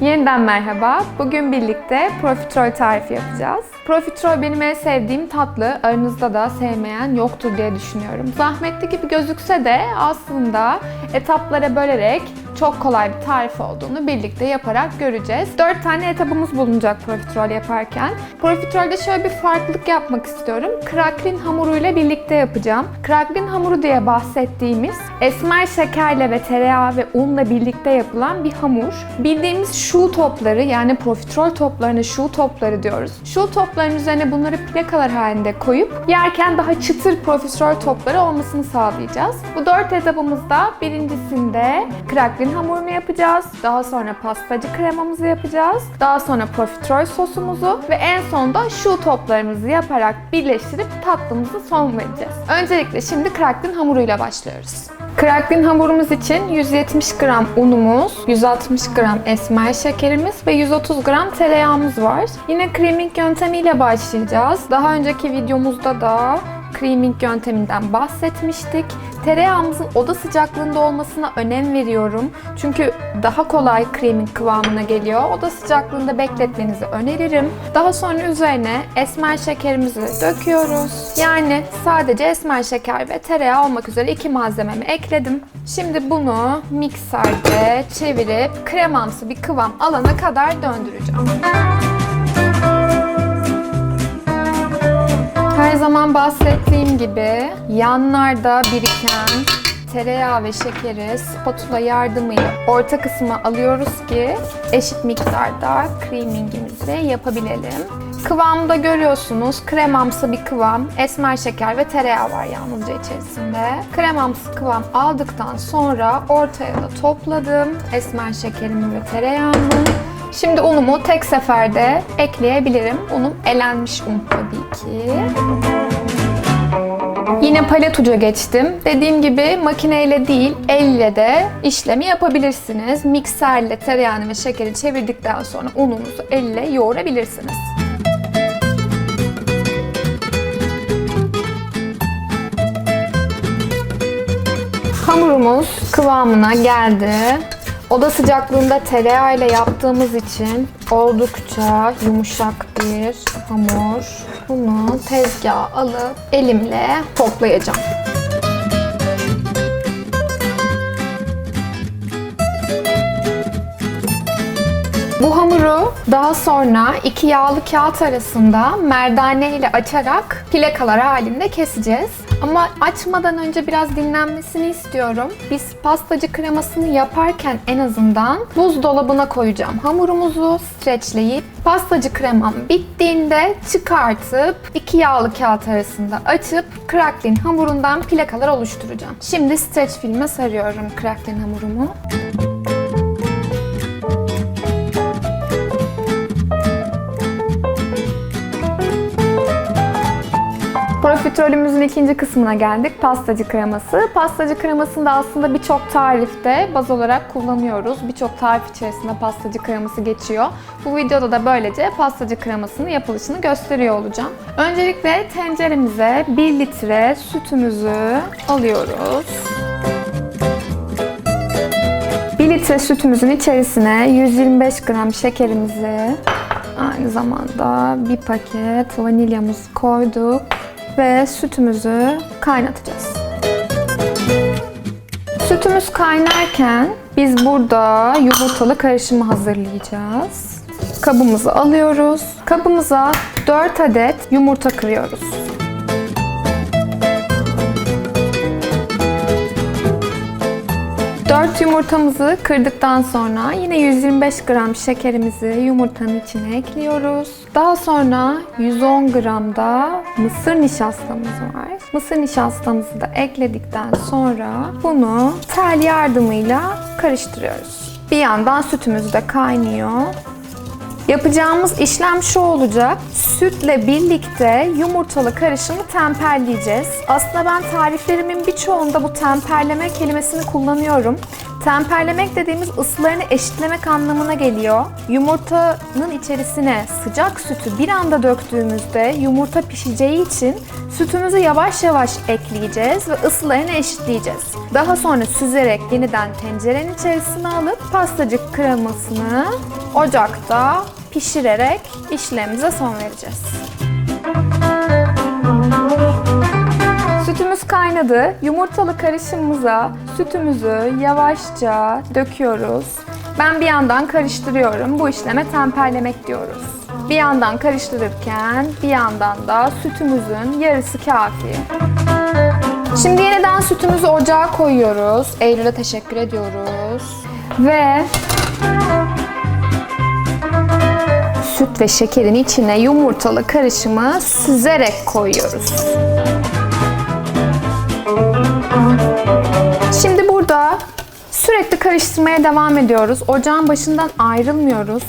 Yeniden merhaba. Bugün birlikte profiterol tarifi yapacağız. Profiterol benim en sevdiğim tatlı. Aranızda da sevmeyen yoktur diye düşünüyorum. Zahmetli gibi gözükse de aslında etaplara bölerek çok kolay bir tarif olduğunu birlikte yaparak göreceğiz. 4 tane etapımız bulunacak profiterol yaparken. Profiterolde şöyle bir farklılık yapmak istiyorum. Kraklin hamuruyla birlikte yapacağım. Kraklin hamuru diye bahsettiğimiz esmer şekerle ve tereyağı ve unla birlikte yapılan bir hamur. Bildiğimiz şu topları yani profiterol toplarına şu topları diyoruz. Şu topların üzerine bunları plakalar halinde koyup yerken daha çıtır profiterol topları olmasını sağlayacağız. Bu dört etapımızda birincisinde kraklin hamurunu yapacağız. Daha sonra pastacı kremamızı yapacağız. Daha sonra profiterol sosumuzu ve en sonunda şu toplarımızı yaparak birleştirip tatlımızı son vereceğiz. Öncelikle şimdi kraklin hamuruyla başlıyoruz. Kraklin hamurumuz için 170 gram unumuz, 160 gram esmer şekerimiz ve 130 gram tereyağımız var. Yine creaming yöntemiyle başlayacağız. Daha önceki videomuzda da creaming yönteminden bahsetmiştik. Tereyağımızın oda sıcaklığında olmasına önem veriyorum. Çünkü daha kolay creaming kıvamına geliyor. Oda sıcaklığında bekletmenizi öneririm. Daha sonra üzerine esmer şekerimizi döküyoruz. Yani sadece esmer şeker ve tereyağı olmak üzere iki malzememi ekledim. Şimdi bunu mikserde çevirip kremamsı bir kıvam alana kadar döndüreceğim. Her zaman bahsettiğim gibi yanlarda biriken tereyağı ve şekeri spatula yardımıyla orta kısma alıyoruz ki eşit miktarda creamingimizi yapabilelim. Kıvamı da görüyorsunuz. Kremamsı bir kıvam. Esmer şeker ve tereyağı var yalnızca içerisinde. Kremamsı kıvam aldıktan sonra ortaya da topladım. Esmer şekerimi ve tereyağımı. Şimdi unumu tek seferde ekleyebilirim. Unum elenmiş un tabii ki. Yine palet uca geçtim. Dediğim gibi makineyle değil, elle de işlemi yapabilirsiniz. Mikserle tereyağını ve şekeri çevirdikten sonra ununuzu elle yoğurabilirsiniz. Hamurumuz kıvamına geldi. Oda sıcaklığında tereyağı ile yaptığımız için oldukça yumuşak bir hamur. Bunu tezgaha alıp elimle toplayacağım. Bu hamuru daha sonra iki yağlı kağıt arasında merdane ile açarak plakalar halinde keseceğiz. Ama açmadan önce biraz dinlenmesini istiyorum. Biz pastacı kremasını yaparken en azından buzdolabına koyacağım. Hamurumuzu streçleyip pastacı kremam bittiğinde çıkartıp iki yağlı kağıt arasında açıp crackling hamurundan plakalar oluşturacağım. Şimdi streç filme sarıyorum crackling hamurumu. Profiterolümüzün ikinci kısmına geldik. Pastacı kreması. Pastacı kremasını da aslında birçok tarifte baz olarak kullanıyoruz. Birçok tarif içerisinde pastacı kreması geçiyor. Bu videoda da böylece pastacı kremasının yapılışını gösteriyor olacağım. Öncelikle tenceremize 1 litre sütümüzü alıyoruz. 1 litre sütümüzün içerisine 125 gram şekerimizi aynı zamanda bir paket vanilyamızı koyduk ve sütümüzü kaynatacağız. Sütümüz kaynarken biz burada yumurtalı karışımı hazırlayacağız. Kabımızı alıyoruz. Kabımıza 4 adet yumurta kırıyoruz. Dört yumurtamızı kırdıktan sonra yine 125 gram şekerimizi yumurtanın içine ekliyoruz. Daha sonra 110 gram da mısır nişastamız var. Mısır nişastamızı da ekledikten sonra bunu tel yardımıyla karıştırıyoruz. Bir yandan sütümüz de kaynıyor. Yapacağımız işlem şu olacak. Sütle birlikte yumurtalı karışımı temperleyeceğiz. Aslında ben tariflerimin birçoğunda bu temperleme kelimesini kullanıyorum. Temperlemek dediğimiz ısılarını eşitlemek anlamına geliyor. Yumurtanın içerisine sıcak sütü bir anda döktüğümüzde yumurta pişeceği için sütümüzü yavaş yavaş ekleyeceğiz ve ısılarını eşitleyeceğiz. Daha sonra süzerek yeniden tencerenin içerisine alıp pastacık kremasını ocakta pişirerek işlemimize son vereceğiz. Sütümüz kaynadı. Yumurtalı karışımımıza sütümüzü yavaşça döküyoruz. Ben bir yandan karıştırıyorum. Bu işleme temperlemek diyoruz. Bir yandan karıştırırken bir yandan da sütümüzün yarısı kafi. Şimdi yeniden sütümüzü ocağa koyuyoruz. Eylül'e teşekkür ediyoruz. Ve süt ve şekerin içine yumurtalı karışımı süzerek koyuyoruz. Şimdi burada sürekli karıştırmaya devam ediyoruz. Ocağın başından ayrılmıyoruz.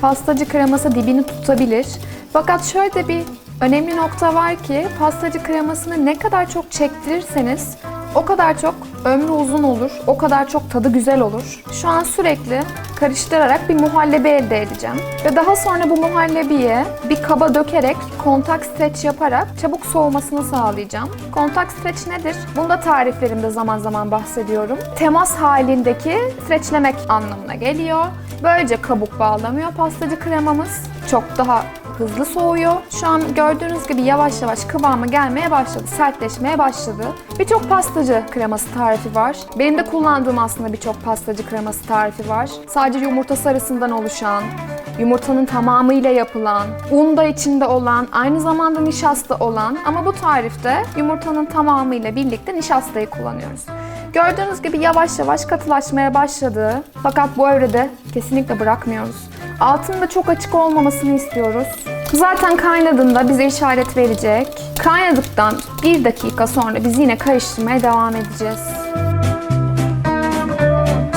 Pastacı kreması dibini tutabilir. Fakat şöyle bir önemli nokta var ki pastacı kremasını ne kadar çok çektirirseniz o kadar çok ömrü uzun olur, o kadar çok tadı güzel olur. Şu an sürekli karıştırarak bir muhallebi elde edeceğim. Ve daha sonra bu muhallebiyi bir kaba dökerek kontak streç yaparak çabuk soğumasını sağlayacağım. Kontak streç nedir? Bunu da tariflerimde zaman zaman bahsediyorum. Temas halindeki streçlemek anlamına geliyor. Böylece kabuk bağlamıyor pastacı kremamız. Çok daha hızlı soğuyor. Şu an gördüğünüz gibi yavaş yavaş kıvamı gelmeye başladı, sertleşmeye başladı. Birçok pastacı kreması tarifi var. Benim de kullandığım aslında birçok pastacı kreması tarifi var. Sadece yumurta sarısından oluşan, yumurtanın tamamıyla yapılan, un da içinde olan, aynı zamanda nişasta olan ama bu tarifte yumurtanın tamamıyla birlikte nişastayı kullanıyoruz. Gördüğünüz gibi yavaş yavaş katılaşmaya başladı. Fakat bu evrede kesinlikle bırakmıyoruz. Altının da çok açık olmamasını istiyoruz. Zaten kaynadığında bize işaret verecek. Kaynadıktan bir dakika sonra biz yine karıştırmaya devam edeceğiz.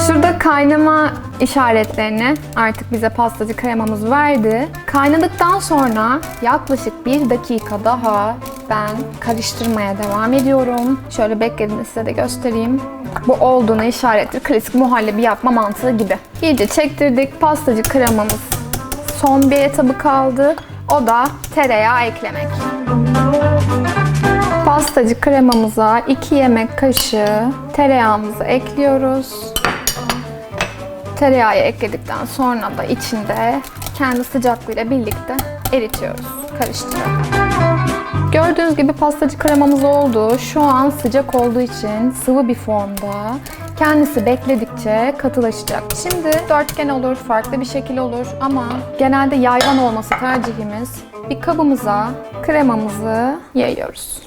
Şurada kaynama işaretlerini artık bize pastacı kremamız verdi. Kaynadıktan sonra yaklaşık bir dakika daha ben karıştırmaya devam ediyorum. Şöyle beklediğini size de göstereyim. Bu olduğuna işarettir. Klasik muhallebi yapma mantığı gibi. İyice çektirdik. Pastacı kremamız son bir etabı kaldı. O da tereyağı eklemek. Pastacı kremamıza 2 yemek kaşığı tereyağımızı ekliyoruz. Tereyağı ekledikten sonra da içinde kendi sıcaklığıyla birlikte eritiyoruz. Karıştırarak. Gördüğünüz gibi pastacı kremamız oldu. Şu an sıcak olduğu için sıvı bir formda. Kendisi bekledikçe katılaşacak. Şimdi dörtgen olur, farklı bir şekil olur ama genelde yayvan olması tercihimiz. Bir kabımıza kremamızı yayıyoruz.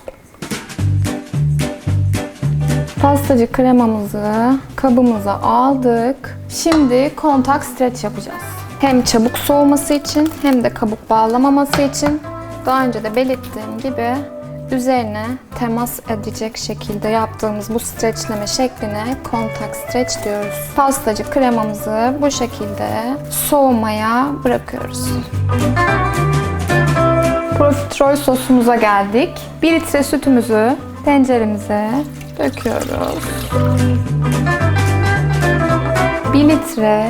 Pastacı kremamızı kabımıza aldık. Şimdi kontak streç yapacağız. Hem çabuk soğuması için hem de kabuk bağlamaması için daha önce de belirttiğim gibi üzerine temas edecek şekilde yaptığımız bu streçleme şekline kontak streç diyoruz. Pastacı kremamızı bu şekilde soğumaya bırakıyoruz. Profiterol sosumuza geldik. 1 litre sütümüzü tenceremize döküyoruz. 1 litre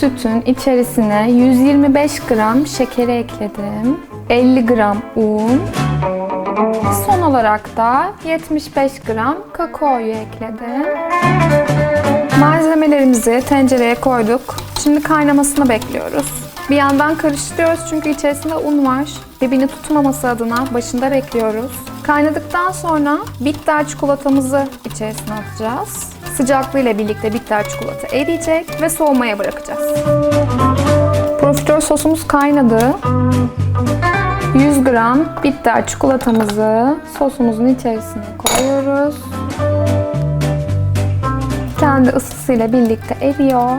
sütün içerisine 125 gram şekeri ekledim. 50 gram un. Son olarak da 75 gram kakaoyu ekledim. Malzemelerimizi tencereye koyduk. Şimdi kaynamasını bekliyoruz. Bir yandan karıştırıyoruz çünkü içerisinde un var. Dibini tutmaması adına başında bekliyoruz. Kaynadıktan sonra bitter çikolatamızı içerisine atacağız. Sıcaklığıyla birlikte bitter çikolata eriyecek ve soğumaya bırakacağız. Profiterol sosumuz kaynadı. 100 gram bitter çikolatamızı sosumuzun içerisine koyuyoruz. Kendi ısısıyla birlikte eriyor.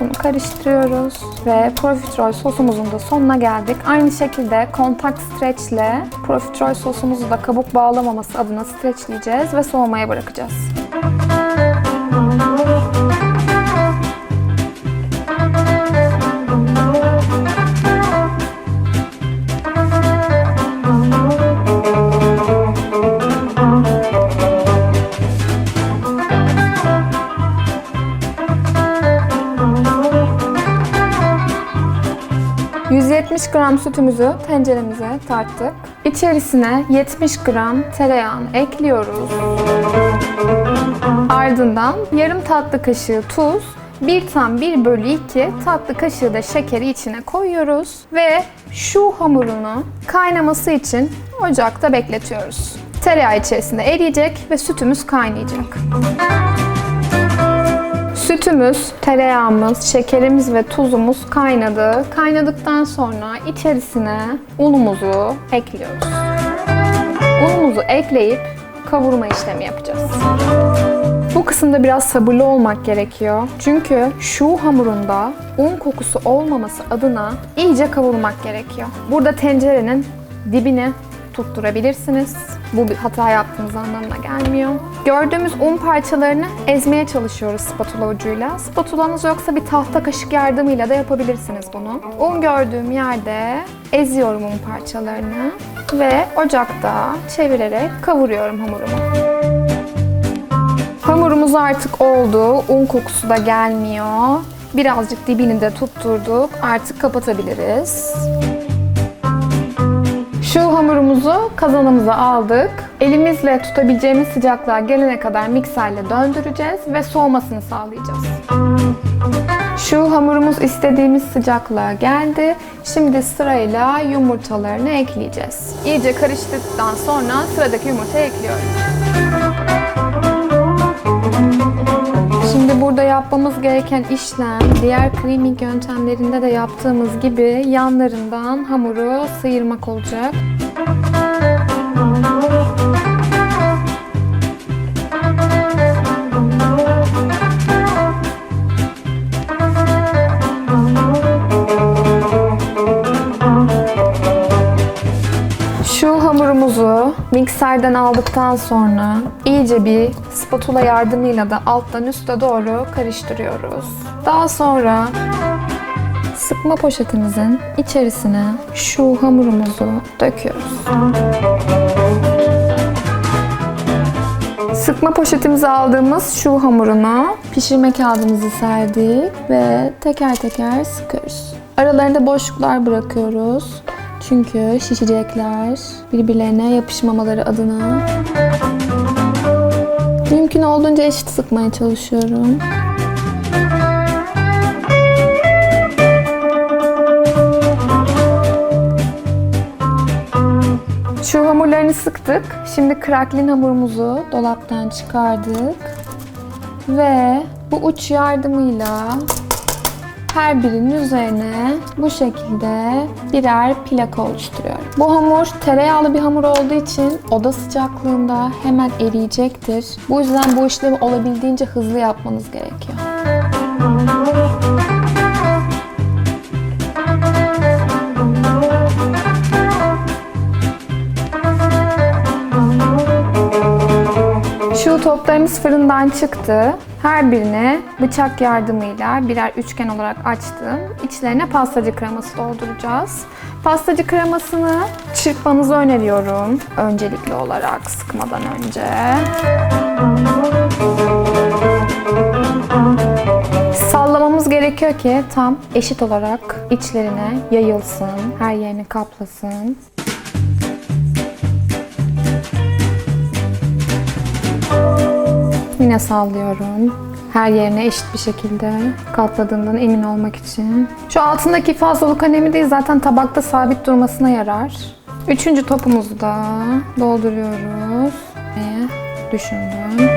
Bunu karıştırıyoruz ve profiterol sosumuzun da sonuna geldik. Aynı şekilde kontak streç ile profiterol sosumuzu da kabuk bağlamaması adına streçleyeceğiz ve soğumaya bırakacağız. 170 gram sütümüzü tenceremize tarttık. İçerisine 70 gram tereyağını ekliyoruz. Ardından yarım tatlı kaşığı tuz, 1 tam 1 bölü 2 tatlı kaşığı da şekeri içine koyuyoruz ve şu hamurunu kaynaması için ocakta bekletiyoruz. Tereyağı içerisinde eriyecek ve sütümüz kaynayacak. Sütümüz, tereyağımız, şekerimiz ve tuzumuz kaynadı. Kaynadıktan sonra içerisine unumuzu ekliyoruz. Unumuzu ekleyip kavurma işlemi yapacağız. Bu kısımda biraz sabırlı olmak gerekiyor. Çünkü şu hamurunda un kokusu olmaması adına iyice kavurmak gerekiyor. Burada tencerenin dibini tutturabilirsiniz. Bu bir hata yaptığınız anlamına gelmiyor. Gördüğümüz un parçalarını ezmeye çalışıyoruz spatula ucuyla. Spatulanız yoksa bir tahta kaşık yardımıyla da yapabilirsiniz bunu. Un gördüğüm yerde eziyorum un parçalarını ve ocakta çevirerek kavuruyorum hamurumu. Hamurumuz artık oldu. Un kokusu da gelmiyor. Birazcık dibini de tutturduk. Artık kapatabiliriz. Şu hamurumuzu kazanımıza aldık. Elimizle tutabileceğimiz sıcaklığa gelene kadar mikserle döndüreceğiz ve soğumasını sağlayacağız. Şu hamurumuz istediğimiz sıcaklığa geldi. Şimdi sırayla yumurtalarını ekleyeceğiz. İyice karıştıktan sonra sıradaki yumurtayı ekliyorum. Burada yapmamız gereken işlem diğer creaming yöntemlerinde de yaptığımız gibi yanlarından hamuru sıyırmak olacak. Mikserden aldıktan sonra iyice bir spatula yardımıyla da alttan üste doğru karıştırıyoruz. Daha sonra sıkma poşetimizin içerisine şu hamurumuzu döküyoruz. Sıkma poşetimize aldığımız şu hamurunu pişirme kağıdımızı serdik ve teker teker sıkıyoruz. Aralarında boşluklar bırakıyoruz. Çünkü şişecekler birbirlerine yapışmamaları adına. Mümkün olduğunca eşit sıkmaya çalışıyorum. Şu hamurlarını sıktık. Şimdi kraklin hamurumuzu dolaptan çıkardık. Ve bu uç yardımıyla her birinin üzerine bu şekilde birer plaka oluşturuyorum. Bu hamur tereyağlı bir hamur olduğu için oda sıcaklığında hemen eriyecektir. Bu yüzden bu işlemi olabildiğince hızlı yapmanız gerekiyor. Şu toplarımız fırından çıktı. Her birine bıçak yardımıyla birer üçgen olarak açtım. İçlerine pastacı kreması dolduracağız. Pastacı kremasını çırpmanızı öneriyorum. Öncelikli olarak sıkmadan önce. Sallamamız gerekiyor ki tam eşit olarak içlerine yayılsın, her yerini kaplasın. Yine sallıyorum. Her yerine eşit bir şekilde kapladığından emin olmak için. Şu altındaki fazlalık önemli değil. Zaten tabakta sabit durmasına yarar. Üçüncü topumuzu da dolduruyoruz. düşündüm.